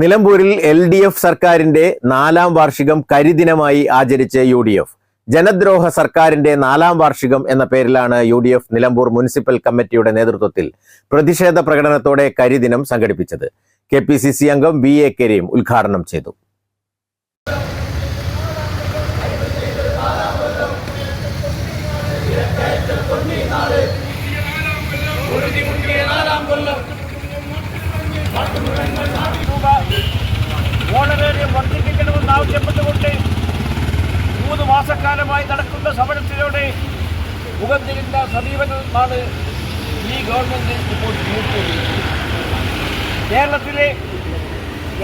നിലമ്പൂരിൽ L D F സർക്കാരിന്റെ നാലാം വാർഷികം കരിദിനമായി ആചരിച്ച് യു ഡി എഫ്. ജനദ്രോഹ സർക്കാരിന്റെ നാലാം വാർഷികം എന്ന പേരിലാണ് U D F Nilambur municipal കമ്മിറ്റിയുടെ നേതൃത്വത്തിൽ പ്രതിഷേധ പ്രകടനത്തോടെ കരിദിനം സംഘടിപ്പിച്ചത്. കെ പി സി സി അംഗം വി എ കരീം ഉദ്ഘാടനം ചെയ്തു. ഓണറേറിയം വർദ്ധിപ്പിക്കണമെന്ന് ആവശ്യപ്പെട്ടുകൊണ്ട് മൂന്ന് മാസക്കാലമായി നടക്കുന്ന സമരത്തിലൂടെ മുഖം തിരിഞ്ഞ സമീപനമാണ് ഈ ഗവൺമെന്റ് ഇപ്പോൾ കേരളത്തിലെ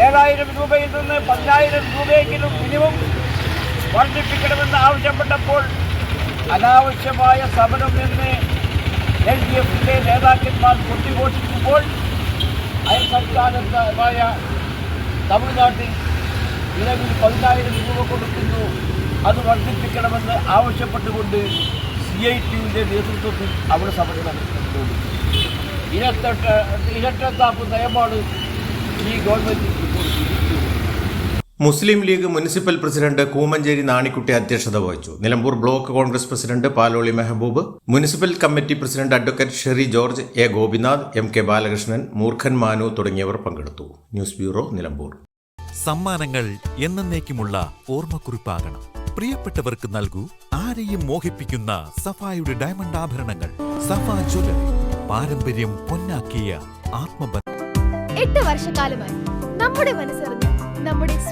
ഏഴായിരം രൂപയിൽ നിന്ന് പതിനായിരം രൂപയെങ്കിലും മിനിമം വർദ്ധിപ്പിക്കണമെന്ന് ആവശ്യപ്പെട്ടപ്പോൾ അനാവശ്യമായ സമരം എന്ന് എൽ ഡി എഫിന്റെ നേതാക്കന്മാർ കൊട്ടിഘോഷിക്കുമ്പോൾ അയൽ സംസ്ഥാനമായ തമിഴ്നാട്ടിൽ നിലവിൽ പതിനായിരം രൂപ കൊടുക്കുന്നു അത് വർദ്ധിപ്പിക്കണമെന്ന് ആവശ്യപ്പെട്ടുകൊണ്ട് സി ഐ ടിയുടെ നേതൃത്വത്തിൽ അവിടെ സമരം നടത്തുന്നുണ്ട്. ഇരട്ട ഇരട്ടത്താപ്പ് നയമാണ് ഈ government Muslim League municipal president Koomancheri Nanikutty അധ്യക്ഷത വഹിച്ചു. Nilambur block Congress president Paloli Mehboob municipal committee president advocate Sherry George A Gopinath M K Balakrishnan Moorkhan Manu തുടങ്ങിയവർ പങ്കെടുത്തു. News bureau Nilambur. സമ്മാനങ്ങൾ എന്നേക്കുമുള്ള ഓർമ്മക്കുറിപ്പാകണം. പ്രിയപ്പെട്ടവർക്ക് നൽകൂ ആരെയും മോഹിപ്പിക്കുന്ന സഫായുടെ ഡയമണ്ട് ആഭരണങ്ങൾ. സഫ ജ്വല്ലറി പാരമ്പര്യം പൊന്നാക്കിയ ആത്മബന്ധം. എട്ട് വർഷക്കാലമായി നമ്മുടെ നമ്മുടെ